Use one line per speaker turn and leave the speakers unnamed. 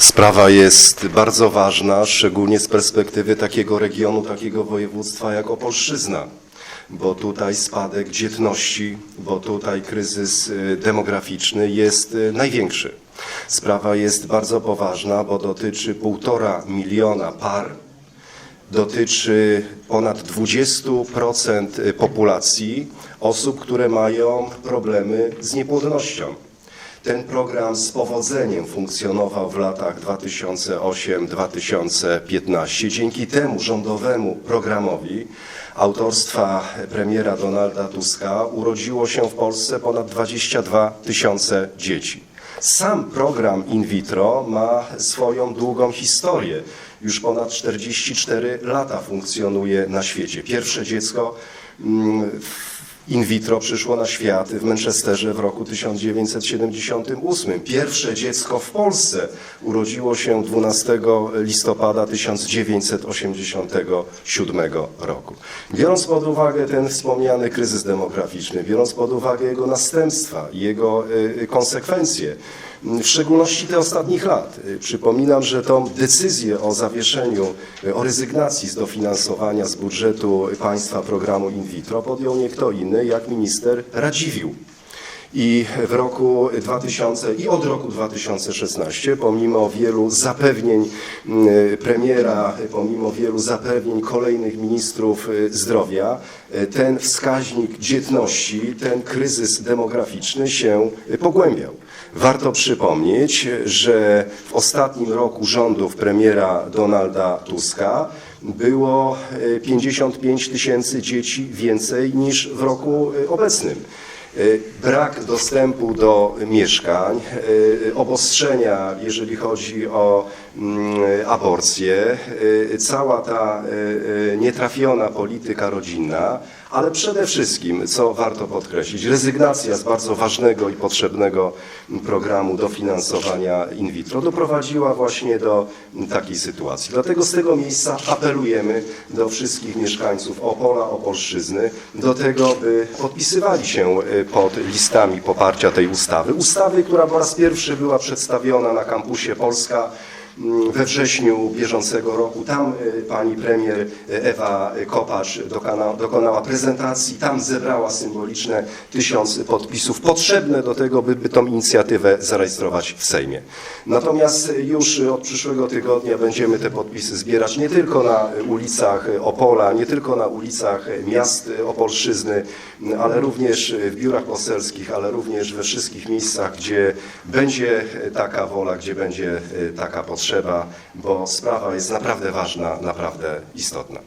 Sprawa jest bardzo ważna, szczególnie z perspektywy takiego regionu, takiego województwa jak Opolszczyzna, bo tutaj spadek dzietności, bo tutaj kryzys y, demograficzny jest y, największy. Sprawa jest bardzo poważna, bo dotyczy półtora miliona par, dotyczy ponad 20% populacji osób, które mają problemy z niepłodnością. Ten program z powodzeniem funkcjonował w latach 2008-2015. Dzięki temu rządowemu programowi autorstwa premiera Donalda Tuska urodziło się w Polsce ponad 22 tysiące dzieci. Sam program in vitro ma swoją długą historię. Już ponad 44 lata funkcjonuje na świecie. Pierwsze dziecko mm, in vitro przyszło na świat w Manchesterze w roku 1978. Pierwsze dziecko w Polsce urodziło się 12 listopada 1987 roku. Biorąc pod uwagę ten wspomniany kryzys demograficzny, biorąc pod uwagę jego następstwa jego y, konsekwencje, w szczególności te ostatnich lat. Y, Przypominam, że tą decyzję o zawieszeniu, y, o rezygnacji z dofinansowania z budżetu państwa programu in vitro podjął nie kto inny jak minister Radziwiłł. I w roku 2000 i od roku 2016, pomimo wielu zapewnień y, premiera, pomimo wielu zapewnień kolejnych ministrów y, zdrowia, y, ten wskaźnik dzietności, ten kryzys demograficzny się y, pogłębiał. Warto przypomnieć, że w ostatnim roku rządów premiera Donalda Tuska było y, 55 tysięcy dzieci więcej niż w roku y, obecnym. Y, Brak dostępu do mieszkań, obostrzenia, jeżeli chodzi o aborcję, y, cała ta y, y, nietrafiona polityka rodzinna, ale przede wszystkim, co warto podkreślić, rezygnacja z bardzo ważnego i potrzebnego programu dofinansowania in vitro doprowadziła właśnie do takiej sytuacji. Dlatego z tego miejsca apelujemy do wszystkich mieszkańców Opola, Opolszczyzny, do tego, by podpisywali się pod listami poparcia tej ustawy. Ustawy, która po raz pierwszy była przedstawiona na kampusie Polska mm, we wrześniu bieżącego roku. Tam y, pani premier y, Ewa Kopacz dokona, dokonała prezentacji, tam zebrała symboliczne tysiąc podpisów potrzebne do tego, by, by tą inicjatywę zarejestrować w Sejmie. Natomiast już od przyszłego tygodnia będziemy te podpisy zbierać nie tylko na ulicach Opola, nie tylko na ulicach miast Opolszczyzny, ale również w biurach poselskich, ale również we wszystkich miejscach, gdzie będzie taka wola, gdzie będzie taka potrzeba, bo sprawa jest naprawdę ważna, naprawdę istotna.